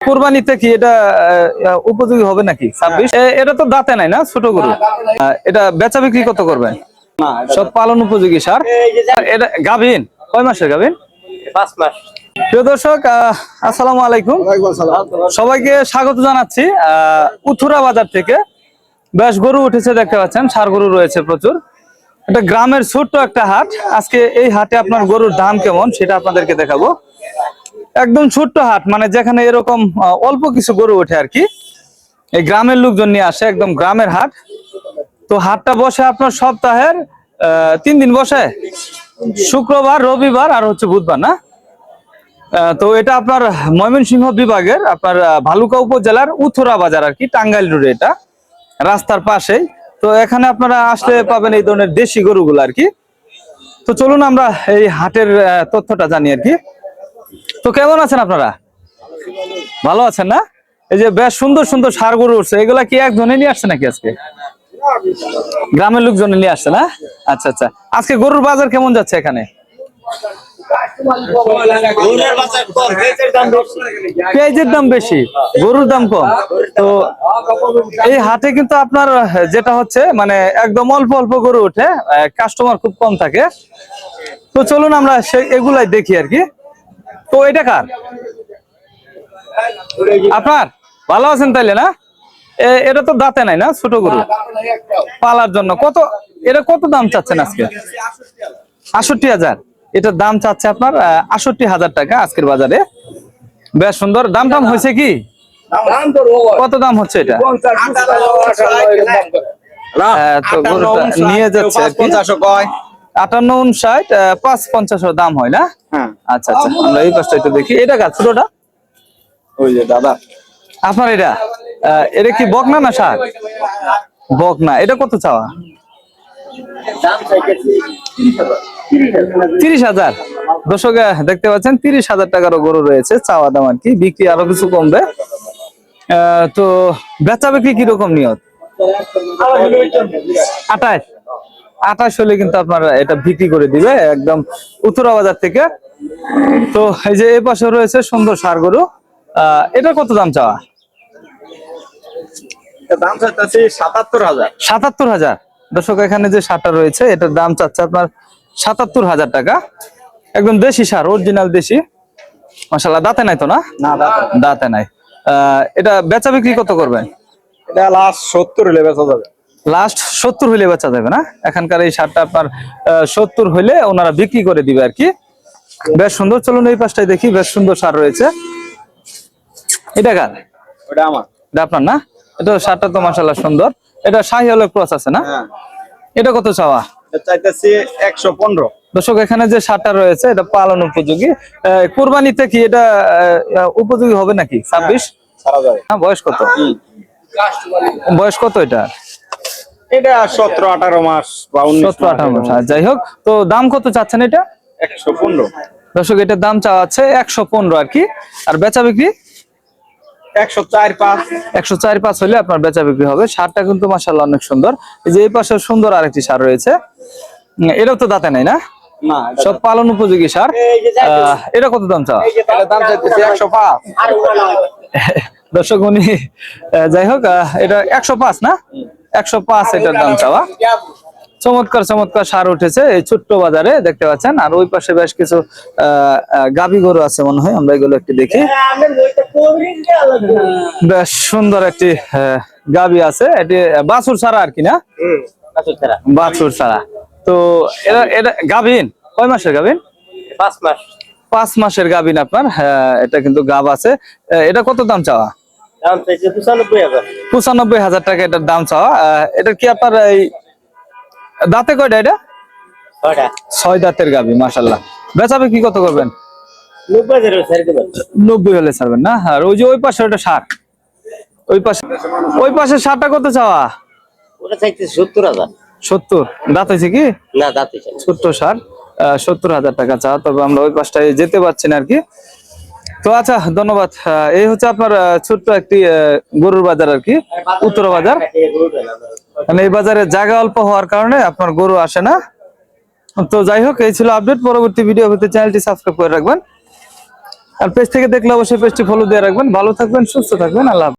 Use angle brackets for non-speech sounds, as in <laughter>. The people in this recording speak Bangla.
কোরবানিতে কি এটা আহ, উপযোগী হবে নাকি? ছাব্বিশ? এটা তো দাঁতে নাই না ছোট গরু। এটা বেচা বিক্রি কত করবেন? সব পালন উপযোগী সার? এটা গাভিন? কয় মাসের গাভিন? পাঁচ মাস। প্রিয় দর্শক আহ, আসসালামু আলাইকুম। সবাইকে স্বাগত জানাচ্ছি। আহ, উথুরা বাজার থেকে বেশ গরু উঠেছে দেখতে পাচ্ছেন সার গরু রয়েছে প্রচুর। এটা গ্রামের ছোট্ট একটা হাট। আজকে এই হাটে আপনার গরুর দাম কেমন সেটা আপনাদেরকে দেখাবো। একদম ছোট্ট হাট মানে যেখানে এরকম অল্প কিছু গরু ওঠে আর কি। এই গ্রামের লোকজন নিয়ে আসে একদম গ্রামের হাট। তো হাটটা বসে আপনার সপ্তাহের তিন দিন বসে। শুক্রবার, রবিবার আর হচ্ছে বুধবার, না? তো এটা আপনার ময়মনসিংহ বিভাগের, আপনার ভালুকা উপজেলার উথুরা বাজার আর কি, টাঙ্গাইল রোডে এটা, রাস্তার পাশেই। তো এখানে আপনারা আসলে পাবেন এই ধরনের দেশি গরুগুলো আর কি। তো চলুন আমরা এই হাটের তথ্যটা জানি আর কি। তো কেমন আছেন আপনারা? ভালো আছেন না? এই যে বেশ সুন্দর সুন্দর সার গরু উঠছে। এগুলা কি এক ধনে নিয়ে আসছে নাকি আজকে? গ্রামের লোকজন নিয়ে আসছে না? আচ্ছা আচ্ছা। আজকে গরুর বাজার কেমন যাচ্ছে এখানে? পেঁয়াজের দাম বেশি। গরুর দাম কম। তো এই হাটে কিন্তু আপনার যেটা হচ্ছে মানে একদম অল্প অল্প গরু ওঠে কাস্টমার খুব কম থাকে। তো চলুন আমরা এগুলাই দেখি আর কি। তো এটা কার আপনার ভালো আছেন তাইলে না এটা তো দাঁতে নাই না ছোট গরু পালার জন্য কত এটা কত দাম চাচ্ছেন আজকে আষট্টি হাজার এটার দাম চাচ্ছে আপনার আষট্টি হাজার টাকা আজকের বাজারে বেশ সুন্দর দাম টাম হয়েছে কি কত দাম হচ্ছে এটা নিয়ে যাচ্ছে আর কি। আটান্ন উনষাট পাঁচ পঞ্চাশ দাম হয় না? আচ্ছা আচ্ছা আমরা এই পাশটা একটু দেখি। এটা কাজ ছোটটা? ওই যে দাদা। আপনার এটা? এটা কি বকনা না শাক? বকনা। এটা কত চাওয়া? তিরিশ হাজার। দর্শক দেখতে পাচ্ছেন তিরিশ হাজার টাকারও গরু রয়েছে চাওয়া দাম আর কি। বিক্রি আরও কিছু কমবে। আহ, তো বেচা বিক্রি কীরকম নিয়ত? আঠাশ। আঠাশ হলে কিন্তু আপনার এটা বিক্রি করে দিবে একদম উত্তরা বাজার থেকে। তো এই যে এই পাশে রয়েছে সুন্দর সার গরু। আহ, এটা কত দাম চাওয়া? দাম সাতাত্তর হাজার। সাতাত্তর হাজার। দর্শক এখানে যে সারটা রয়েছে এটার দাম চাচ্ছে আপনার সাতাত্তর হাজার টাকা। একদম দেশি সার অরিজিনাল দেশি। মাসাল্লাহ দাঁতে নাই তো না? দাঁতে নাই। আহ, এটা বেচা বিক্রি কত করবেন? এটা লাস্ট সত্তর হলে বেচা যাবে। লাস্ট সত্তর হইলে বেচা যাবে না? এখানকার এই সারটা আপনার সত্তর হইলে ওনারা বিক্রি করে দিবে আর কি। বেশ সুন্দর চলুন এই পাশটায় দেখি বেশ সুন্দর সার রয়েছে। এটা কার? ওটা আমার। এটা আপনার না? এটা সারটা তো মাসাল্লাহ সুন্দর। এটা শাহি হলো ক্রস আছে না? হ্যাঁ। এটা কত চাওয়া? চাইতেছি একশো পনেরো। দর্শক এখানে যে সারটা রয়েছে এটা পালন উপযোগী। কোরবানিতে কি এটা উপযোগী হবে নাকি? ছাব্বিশ? হ্যাঁ বয়স কত? বয়স কত এটা? এটা সতেরো আঠারো মাস বা উনিশ সতেরো আঠারো মাস। আচ্ছা, যাই হোক তো দাম কত চাচ্ছেন এটা? একশো পনেরো। দর্শক এটার দাম চাওয়া আছে একশো পনেরো আর কি। আর বেচা বিক্রি? একশো চার পাঁচ। একশো চার পাঁচ হলে আপনার বেচা বিক্রি হবে। সারটা কিন্তু অনেক সুন্দর। এই যে এই পাশে সুন্দর আরেকটি সার রয়েছে। এটাও তো দাঁতে নাই না? না সব পালন উপযোগী সার। আহ, এটা কত দাম চাওয়া? এটা দাম চাইতেছি একশো পাঁচ। <laughs> দর্শক উনি যাই হোক আহ, এটা একশো পাঁচ না? একশো পাঁচ এটার দাম চাওয়া। চমৎকার চমৎকার সার উঠেছে এই ছোট্ট বাজারে দেখতে পাচ্ছেন। আর ওই পাশে বেশ কিছু আহ, গাভী গরু আছে মনে হয় আমরা এগুলো একটু দেখি। বেশ সুন্দর একটি গাভী আছে। এটি বাছুর ছাড়া আর কি না? বাছুর ছাড়া। তো এটা এটা গাভীন কয় মাসের গাভীন পাঁচ মাস। পাঁচ মাসের গাভীন আপনার। হ্যাঁ, এটা কিন্তু গাব আছে। এটা কত দাম চাওয়া? পঁচানব্বই হাজার। টাকা এটার দাম চাওয়া এটা কি আপনার এই দাঁতে কয়টা এটা? ছয় দাঁতের মাসাল্লাহ বেচাবে কি কত করবেন? নব্বই হলে ছাড়বেন না? আর ওই যে ওই পাশে ওটা ষাট। ওই পাশে ওই পাশে ষাটটা কত চাওয়া? ওটা সত্তর হাজার। সত্তর। দাঁত হয়েছে কি? না দাঁতে সার সত্তর হাজার টাকা চাওয়া। তবে আমরা ওই পাশটায় যেতে পারছি না আর কি। তো আচ্ছা ধন্যবাদ। এই হচ্ছে আপনার ছোট্ট একটি গরুর বাজার আর কি, উত্তর বাজার। মানে এই বাজারে জায়গা অল্প হওয়ার কারণে আপনার গরু আসে না। তো যাই হোক, এই ছিল আপডেট। পরবর্তী ভিডিও হতে চ্যানেলটি সাবস্ক্রাইব করে রাখবেন। আর পেজ থেকে দেখলে অবশ্যই পেজটি ফলো দিয়ে রাখবেন। ভালো থাকবেন, সুস্থ থাকবেন। আল্লাহ।